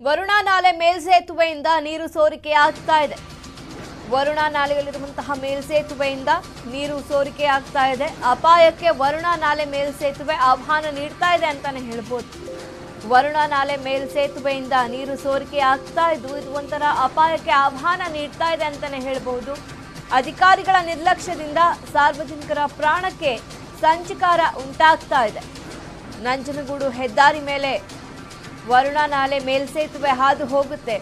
ವರುಣಾ ನಾಲೆ ಮೇಲ್ಸೇತುವೆಯಿಂದ ನೀರು ಸೋರಿಕೆ ಆಗ್ತಾ ಇದೆ. ವರುಣಾ ನಾಲೆಯಲ್ಲಿರುವಂತಹ ಮೇಲ್ಸೇತುವೆಯಿಂದ ನೀರು ಸೋರಿಕೆ ಆಗ್ತಾ ಇದೆ. ಅಪಾಯಕ್ಕೆ ವರುಣಾ ನಾಲೆ ಮೇಲ್ಸೇತುವೆ ಆಹ್ವಾನ ನೀಡ್ತಾ ಇದೆ ಅಂತಾನೆ ಹೇಳ್ಬೋದು. ವರುಣಾ ನಾಲೆ ಮೇಲ್ಸೇತುವೆಯಿಂದ ನೀರು ಸೋರಿಕೆ ಆಗ್ತಾ ಇದ್ದು, ಇದು ಒಂಥರ ಅಪಾಯಕ್ಕೆ ಆಹ್ವಾನ ನೀಡ್ತಾ ಇದೆ ಅಂತಾನೆ ಹೇಳ್ಬೋದು. ಅಧಿಕಾರಿಗಳ ನಿರ್ಲಕ್ಷ್ಯದಿಂದ ಸಾರ್ವಜನಿಕರ ಪ್ರಾಣಕ್ಕೆ ಸಂಚಕಾರ ಉಂಟಾಗ್ತಾ ಇದೆ. ನಂಜನಗೂಡು ಹೆದ್ದಾರಿ ಮೇಲೆ ವರುಣಾ ನಾಲೆ ಮೇಲ್ಸೇತುವೆ ಹಾದು ಹೋಗುತ್ತೆ.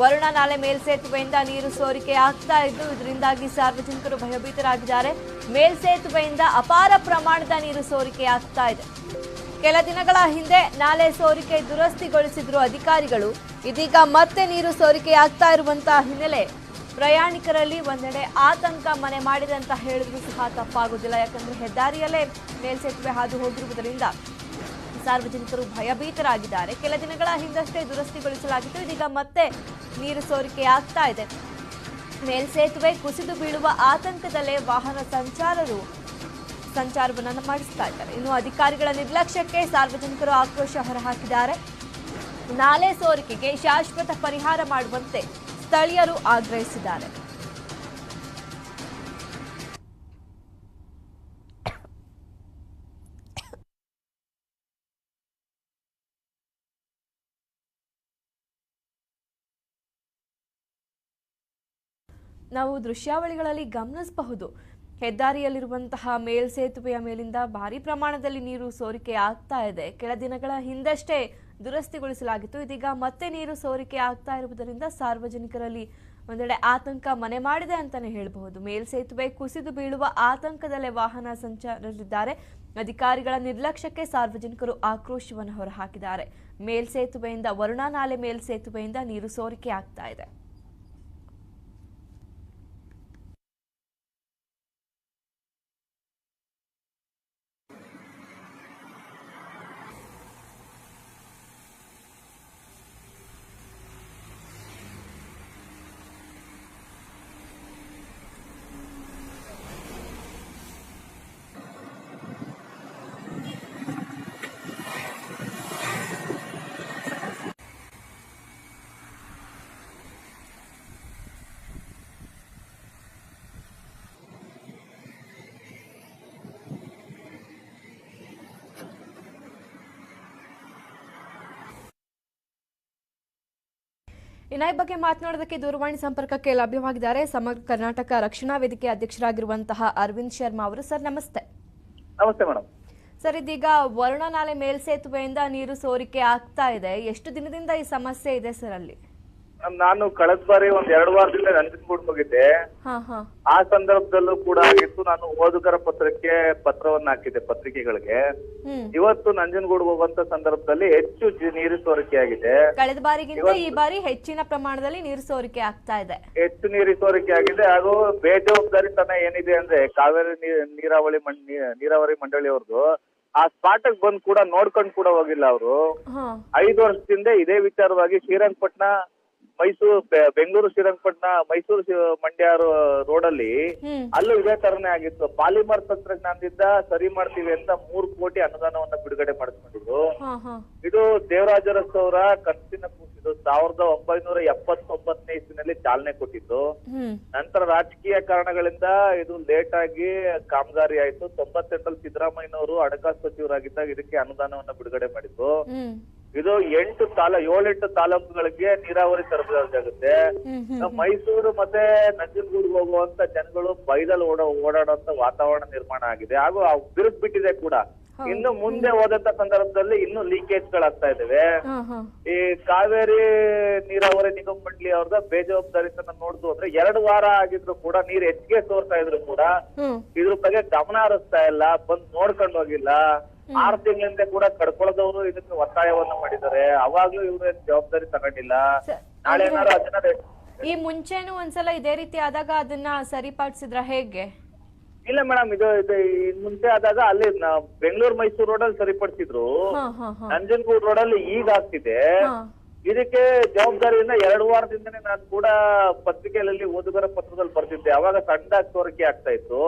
ವರುಣಾ ನಾಲೆ ಮೇಲ್ಸೇತುವೆಯಿಂದ ನೀರು ಸೋರಿಕೆ ಆಗ್ತಾ ಇದ್ದು, ಇದರಿಂದಾಗಿ ಸಾರ್ವಜನಿಕರು ಭಯಭೀತರಾಗಿದ್ದಾರೆ. ಮೇಲ್ಸೇತುವೆಯಿಂದ ಅಪಾರ ಪ್ರಮಾಣದ ನೀರು ಸೋರಿಕೆ ಆಗ್ತಾ ಇದೆ. ಕೆಲ ದಿನಗಳ ಹಿಂದೆ ನಾಲೆ ಸೋರಿಕೆ ದುರಸ್ತಿಗೊಳಿಸಿದ್ರು ಅಧಿಕಾರಿಗಳು. ಇದೀಗ ಮತ್ತೆ ನೀರು ಸೋರಿಕೆ ಆಗ್ತಾ ಇರುವಂತಹ ಹಿನ್ನೆಲೆ ಪ್ರಯಾಣಿಕರಲ್ಲಿ ಒಂದೆಡೆ ಆತಂಕ ಮನೆ ಮಾಡಿದೆ ಅಂತ ಹೇಳಿದ್ರು ಸಹ ತಪ್ಪಾಗುವುದಿಲ್ಲ. ಯಾಕಂದ್ರೆ ಹೆದ್ದಾರಿಯಲ್ಲೇ ಮೇಲ್ಸೇತುವೆ ಹಾದು ಹೋಗಿರುವುದರಿಂದ ಸಾರ್ವಜನಿಕರು ಭಯಭೀತರಾಗಿದ್ದಾರೆ. ಕೆಲ ದಿನಗಳ ಹಿಂದಷ್ಟೇ ದುರಸ್ತಿಗೊಳಿಸಲಾಗಿತ್ತು. ಇದೀಗ ಮತ್ತೆ ನೀರು ಸೋರಿಕೆ ಆಗ್ತಾ ಇದೆ. ಮೇಲ್ಸೇತುವೆ ಕುಸಿದು ಬೀಳುವ ಆತಂಕದಲ್ಲೇ ವಾಹನ ಸಂಚಾರರು ಸಂಚಾರವನ್ನು ಮಾಡಿಸ್ತಾ ಇದ್ದಾರೆ. ಇನ್ನು ಅಧಿಕಾರಿಗಳ ನಿರ್ಲಕ್ಷ್ಯಕ್ಕೆ ಸಾರ್ವಜನಿಕರು ಆಕ್ರೋಶ ಹೊರಹಾಕಿದ್ದಾರೆ. ನಾಲೆ ಸೋರಿಕೆಗೆ ಶಾಶ್ವತ ಪರಿಹಾರ ಮಾಡುವಂತೆ ಸ್ಥಳೀಯರು ಆಗ್ರಹಿಸಿದ್ದಾರೆ. ನಾವು ದೃಶ್ಯಾವಳಿಗಳಲ್ಲಿ ಗಮನಿಸಬಹುದು. ಹೆದ್ದಾರಿಯಲ್ಲಿರುವಂತಹ ಮೇಲ್ಸೇತುವೆಯ ಮೇಲಿಂದ ಭಾರಿ ಪ್ರಮಾಣದಲ್ಲಿ ನೀರು ಸೋರಿಕೆ ಆಗ್ತಾ ಇದೆ. ಕೆಲ ದಿನಗಳ ಹಿಂದಷ್ಟೇ ದುರಸ್ತಿಗೊಳಿಸಲಾಗಿತ್ತು. ಇದೀಗ ಮತ್ತೆ ನೀರು ಸೋರಿಕೆ ಆಗ್ತಾ ಇರುವುದರಿಂದ ಸಾರ್ವಜನಿಕರಲ್ಲಿ ಒಂದೆಡೆ ಆತಂಕ ಮನೆ ಮಾಡಿದೆ ಅಂತಾನೆ ಹೇಳಬಹುದು. ಮೇಲ್ಸೇತುವೆ ಕುಸಿದು ಬೀಳುವ ಆತಂಕದಲ್ಲೇ ವಾಹನ ಸಂಚಾರರಿದ್ದಾರೆ ಅಧಿಕಾರಿಗಳ ನಿರ್ಲಕ್ಷ್ಯಕ್ಕೆ ಸಾರ್ವಜನಿಕರು ಆಕ್ರೋಶವನ್ನು ಹೊರಹಾಕಿದ್ದಾರೆ. ಮೇಲ್ಸೇತುವೆಯಿಂದ ವರುಣಾ ನಾಲೆ ಮೇಲ್ಸೇತುವೆಯಿಂದ ನೀರು ಸೋರಿಕೆ ಆಗ್ತಾ ಇದೆ. ಇನ್ನ ಈ ಬಗ್ಗೆ ಮಾತನಾಡೋದಕ್ಕೆ ದೂರವಾಣಿ ಸಂಪರ್ಕಕ್ಕೆ ಲಭ್ಯವಾಗಿದ್ದಾರೆ. ಸಮಗ್ರ ಕರ್ನಾಟಕ ರಕ್ಷಣಾ ವೇದಿಕೆ ಅಧ್ಯಕ್ಷರಾಗಿರುವಂತಹ ಅರವಿಂದ್ ಶರ್ಮಾ ಅವರು. ಸರ್ ನಮಸ್ತೆ. ನಮಸ್ತೆ ಮೇಡಮ್. ಸರ್ ಇದೀಗ ವರುಣ ನಾಲೆ ಮೇಲ್ಸೇತುವೆಯಿಂದ ನೀರು ಸೋರಿಕೆ ಆಗ್ತಾ ಇದೆ. ಎಷ್ಟು ದಿನದಿಂದ ಈ ಸಮಸ್ಯೆ ಇದೆ ಸರ್ ಅಲ್ಲಿ? ನಾನು ಕಳೆದ ಬಾರಿ ಒಂದ್ ಎರಡು ವಾರದಿಂದ ನಂಜನಗೂಡ್ ಹೋಗಿದ್ದೆ ಹಾ ಹಾ. ಆ ಸಂದರ್ಭದಲ್ಲೂ ಕೂಡ ಆಗಿತ್ತು. ನಾನು ಓದುಗರ ಪತ್ರಕ್ಕೆ ಪತ್ರವನ್ನ ಹಾಕಿದ್ದೆ ಪತ್ರಿಕೆಗಳಿಗೆ. ಹ್ಮ್. ಇವತ್ತು ನಂಜನಗೂಡ್ ಹೋಗುವಂತ ಸಂದರ್ಭದಲ್ಲಿ ಹೆಚ್ಚು ಜಿ- ನೀರು ಸೋರಿಕೆ ಆಗಿದೆ. ಕಳೆದ ಬಾರಿಗಿಂತ ಈ ಬಾರಿ ಹೆಚ್ಚಿನ ಪ್ರಮಾಣದಲ್ಲಿ ನೀರು ಸೋರಿಕೆ ಆಗ್ತಾ ಇದೆ. ಹೆಚ್ಚು ನೀರು ಸೋರಿಕೆ ಆಗಿದೆ. ಹಾಗೂ ಬೇಜವಾಬ್ದಾರಿತನ ಏನಿದೆ ಅಂದ್ರೆ ಕಾವೇರಿ ನೀ- ನೀರಾವಳಿ ನೀ- ನೀರಾವರಿ ಮಂಡಳಿಯವ್ರದ್ದು ಆ ಸ್ಪಾಟ್ ಬಂದ್ ಕೂಡ ನೋಡ್ಕೊಂಡ್ ಕೂಡ ಹೋಗಿಲ್ಲ ಅವರು. ಹಾ. ಐದು ವರ್ಷದಿಂದ ಇದೇ ವಿಚಾರವಾಗಿ ಶ್ರೀರಂಗಪಟ್ಟಣ ಮೈಸೂರು ಬೆಂಗಳೂರು ಶ್ರೀರಂಗಪಟ್ಟಣ ಮೈಸೂರು ಮಂಡ್ಯ ರೋಡ್ ಅಲ್ಲಿ ಅಲ್ಲೂ ಇದೇ ತರನೇ ಆಗಿತ್ತು. ಪಾಲಿಮರ್ ತಂತ್ರಜ್ಞಾನದಿಂದ ಸರಿ ಮಾಡ್ತೀವಿ ಅಂತ ಮೂರು ಕೋಟಿ ಅನುದಾನವನ್ನ ಬಿಡುಗಡೆ ಮಾಡಿಸ್ಕೊಂಡಿದ್ರು. ಇದು ದೇವರಾಜ ಅರಸು ಅವರ ಕನಸಿನ ಕೂಸಿದ್ದು ಸಾವಿರದ ಒಂಬೈನೂರ ಎಪ್ಪತ್ತೊಂಬತ್ತನೇ ಇಸ್ವಿನಲ್ಲಿ ಚಾಲನೆ ಕೊಟ್ಟಿದ್ದು. ನಂತರ ರಾಜಕೀಯ ಕಾರಣಗಳಿಂದ ಇದು ಲೇಟ್ ಆಗಿ ಕಾಮಗಾರಿ ಆಯ್ತು. ತೊಂಬತ್ತೆಂಟರಲ್ಲಿ ಸಿದ್ದರಾಮಯ್ಯನವರು ಹಣಕಾಸು ಸಚಿವರಾಗಿದ್ದಾಗ ಇದಕ್ಕೆ ಅನುದಾನವನ್ನ ಬಿಡುಗಡೆ ಮಾಡಿದ್ರು ಇದು ಎಂಟು ತಾಲ ಏಳೆಂಟು ತಾಲೂಕುಗಳಿಗೆ ನೀರಾವರಿ ಹ್ಮ್ ಮೈಸೂರು ಮತ್ತೆ ನಂಜನಗೂಡಿಗೆ ಹೋಗುವಂತ ಜನಗಳು ಬೈದಲ್ ಓಡ ಓಡಾಡುವಂತ ವಾತಾವರಣ ನಿರ್ಮಾಣ ಆಗಿದೆ. ಹಾಗೂ ಬಿರುಕು ಬಿಟ್ಟಿದೆ ಕೂಡ. ಇನ್ನು ಮುಂದೆ ಹೋದಂತ ಸಂದರ್ಭದಲ್ಲಿ ಇನ್ನು ಲೀಕೇಜ್ ಗಳಾಗ್ತಾ ಇದಾವೆ ಈ ಕಾವೇರಿ ನೀರಾವರಿ ನಿಗಮ ಮಂಡಳಿ ಅವ್ರದ ಬೇಜವಾಬ್ದಾರಿತನ ನೋಡ್ದು ಅಂದ್ರೆ ಎರಡು ವಾರ ಆಗಿದ್ರು ಕೂಡ ನೀರ್ ಹೆಚ್ಚಿಗೆ ಸೋರ್ತಾ ಇದ್ರು ಕೂಡ ಇದ್ರ ಬಗ್ಗೆ ಗಮನ ಹರಿಸ್ತಾ ಇಲ್ಲ. ಬಂದ್ ನೋಡ್ಕೊಂಡು ಹೋಗಿಲ್ಲ. ಆರ್ ತಿಂಗಳಿಂದ ಕೂಡ ಕಡ್ಕೊಳದವರು ಇದಕ್ಕೆ ಒತ್ತಾಯವನ್ನ ಮಾಡಿದ್ದಾರೆ. ಅವಾಗ್ಲೂ ಇವ್ರು ಏನ್ ಜವಾಬ್ದಾರಿ ತಗೊಂಡಿಲ್ಲ. ನಾಳೆ ಏನಾದ್ರು ಅದನ್ನ ಈ ಮುಂಚೆನೂ ಒಂದ್ಸಲ ಇದೇ ರೀತಿ ಆದಾಗ ಅದನ್ನ ಸರಿಪಡಿಸಿದ್ರ ಹೇಗೆ? ಇಲ್ಲ ಮೇಡಮ್ ಇದು ಇದು ಮುಂಚೆ ಆದಾಗ ಅಲ್ಲಿ ಬೆಂಗಳೂರು ಮೈಸೂರು ರೋಡ್ ಅಲ್ಲಿ ಸರಿಪಡಿಸಿದ್ರು ನಂಜನಗೂಡು ರೋಡ್ ಅಲ್ಲಿ ಈಗ ಆಗ್ತಿದೆ. ಇದಕ್ಕೆ ಜವಾಬ್ದಾರಿಯಿಂದ ಎರಡು ವಾರದಿಂದನೇ ನಾನು ಕೂಡ ಪತ್ರಿಕೆಗಳಲ್ಲಿ ಓದುಗರ ಪತ್ರದಲ್ಲಿ ಬರ್ತಿದ್ದೆ ಅವಾಗ ಸಣ್ಣ ಸೋರಿಕೆ ಆಗ್ತಾ ಇತ್ತು.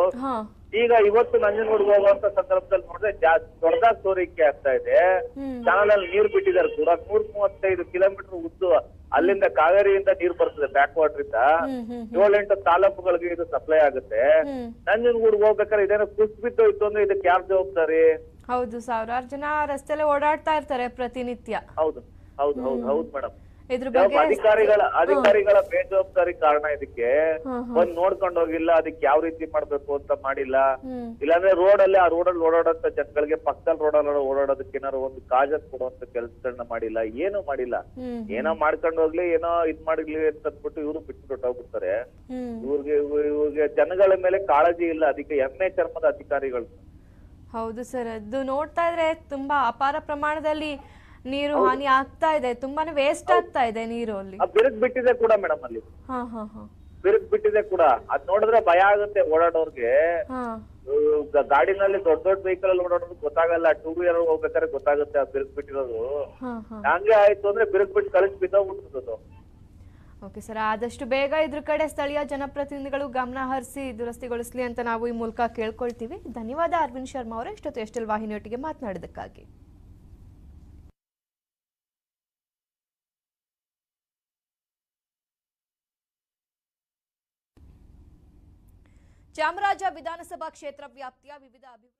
ಈಗ ಇವತ್ತು ನಂಜನಗೂಡ್ಗೆ ಹೋಗುವಂತ ಸಂದರ್ಭದಲ್ಲಿ ನೋಡಿದ್ರೆ ಜಾಸ್ತಿ ದೊಡ್ಡದಾಗಿ ಸೋರಿಕೆ ಆಗ್ತಾ ಇದೆ. ಚಾನಲ್ ಅಲ್ಲಿ ನೀರು ಬಿಟ್ಟಿದ್ದಾರೆ ಕೂಡ. ನೂರ್ ಮೂವತ್ತೈದು ಕಿಲೋಮೀಟರ್ ಉದ್ದು ಅಲ್ಲಿಂದ ಕಾವೇರಿಯಿಂದ ನೀರು ಬರ್ತದೆ ಬ್ಯಾಕ್ ವಾಟರ್ ಇಂದ ಏಳೆಂಟು ತಾಲೂಕುಗಳಿಗೆ ಇದು ಸಪ್ಲೈ ಆಗುತ್ತೆ. ನಂಜನಗೂಡ್ಗೆ ಹೋಗ್ಬೇಕಾದ್ರೆ ಇದೇನೋ ಕುಸ್ ಬಿದ್ದೋಯ್ತು ಅಂದ್ರೆ ಇದಕ್ಕೆ ಯಾರು ಜವಾಬ್ದಾರಿ? ಹೌದು ಸಾವಿರಾರು ಜನ ರಸ್ತೆಲೆ ಓಡಾಡ್ತಾ ಇರ್ತಾರೆ ಪ್ರತಿನಿತ್ಯ. ಹೌದು ಹೌದು ಹೌದು ಹೌದು ಮೇಡಮ್ ಇದ್ರ ಬಗ್ಗೆ ಅಧಿಕಾರಿಗಳ ಅಧಿಕಾರಿಗಳ ಬೇಜವಾಬ್ದಾರಿ ಕಾರಣ ಇದಕ್ಕೆ? ಒಂದ್ ಬಂದ್ ನೋಡ್ಕೊಂಡು ಹೋಗಿಲ್ಲ ಅದಕ್ಕೆ ಯಾವ ರೀತಿ ಮಾಡ್ಬೇಕು ಅಂತ ಮಾಡಿಲ್ಲ. ಇಲ್ಲಾಂದ್ರೆ ರೋಡ್ ಅಲ್ಲಿ ಆ ರೋಡ್ ಅಲ್ಲಿ ಓಡಾಡಂತ ಜನಗಳಿಗೆ ಪಕ್ಕದಲ್ಲಿ ರೋಡ್ ಅಲ್ಲಿ ಓಡಾಡೋದಕ್ಕೆ ಏನಾರು ಒಂದು ಕಾಜತ್ ಕೊಡುವಂತ ಕೆಲಸಗಳನ್ನ ಮಾಡಿಲ್ಲ ಏನು ಮಾಡಿಲ್ಲ. ಏನೋ ಮಾಡ್ಕೊಂಡು ಹೋಗ್ಲಿ ಏನೋ ಇದ್ ಮಾಡಿರ್ಲಿ ಅಂತ ಅಂದ್ಬಿಟ್ಟು ಇವರು ಬಿಟ್ಟು ಹೋಗ್ಬಿಡ್ತಾರೆ. ಇವ್ರಿಗೆ ಇವ್ರಿಗೆ ಜನಗಳ ಮೇಲೆ ಕಾಳಜಿ ಇಲ್ಲ ಅದಕ್ಕೆ ಎಮ್ಮೆ ಚರ್ಮದ ಅಧಿಕಾರಿಗಳು. ಹೌದು ಸರ್ ಅದು ನೋಡ್ತಾ ಇದ್ರೆ ತುಂಬಾ ಅಪಾರ ಪ್ರಮಾಣದಲ್ಲಿ ನೀರು ಹಾನಿ ಆಗ್ತಾ ಇದೆ ತುಂಬಾನೇ ವೇಸ್ಟ್ ಆಗ್ತಾ ಇದೆ ನೀರು ಅಲ್ಲಿ. ಬಿರುಕ್ ಬಿಟ್ಟಿದೆ ಕೂಡ ಮೇಡಮ್ ಅಲ್ಲಿ. ಹಾ ಹಾ ಹಾ. ಬಿರುಕ್ ಬಿಟ್ಟಿದೆ ಕೂಡ. ಅದ್ ನೋಡಿದ್ರೆ ಭಯ ಆಗುತ್ತೆ ಓಡಾಡೋರ್ಗೆ. ಹಾ. ಗಾಡಿನಲ್ಲಿ ದೊಡ್ಡ ದೊಡ್ಡ ವೆಹಿಕಲ್ ಅಲ್ಲಿ ಓಡಾಡೋದು ಗೊತ್ತಾಗಲ್ಲ ಟೂ ವೀಲರ್ ಹೋಗ್ಬೇಕಾದ್ರೆ ಗೊತ್ತಾಗುತ್ತೆ ಆ ಬಿರುಕ್ ಬಿಟ್ಟಿರೋದು. ಹಾ ಹಾ. ಹಂಗೆ ಆಯ್ತು ಅಂದ್ರೆ ಬಿರುಕ್ ಬಿಟ್ಟು ಕಳಿಸಿ ಬಿದ್ದೋಗ್ಬಿಟ್ಟಿರೋದು ಓಕೆ ಸರ್ ಆದಷ್ಟು ಬೇಗ ಇದ್ರ ಕಡೆ ಸ್ಥಳೀಯ ಜನಪ್ರತಿನಿಧಿಗಳು ಗಮನ ಹರಿಸಿ ದುರಸ್ತಿಗೊಳಿಸಲಿ ಅಂತ ನಾವು ಈ ಮೂಲಕ ಕೇಳ್ಕೊಳ್ತೀವಿ. ಧನ್ಯವಾದ ಅರವಿಂದ್ ಶರ್ಮಾ ಅವರೇ. ಇಷ್ಟೊತ್ತು ಎಷ್ಟೆಲ್ ವಾಹಿನಿಯೊಟ್ಟಿಗೆ ಮಾತನಾಡಿದಕ್ಕಾಗಿ ಚಾಮರಾಜ ವಿಧಾನಸಭಾ ಕ್ಷೇತ್ರ ವ್ಯಾಪ್ತಿಯ ವಿವಿಧ ಅಭಿವೃದ್ಧಿ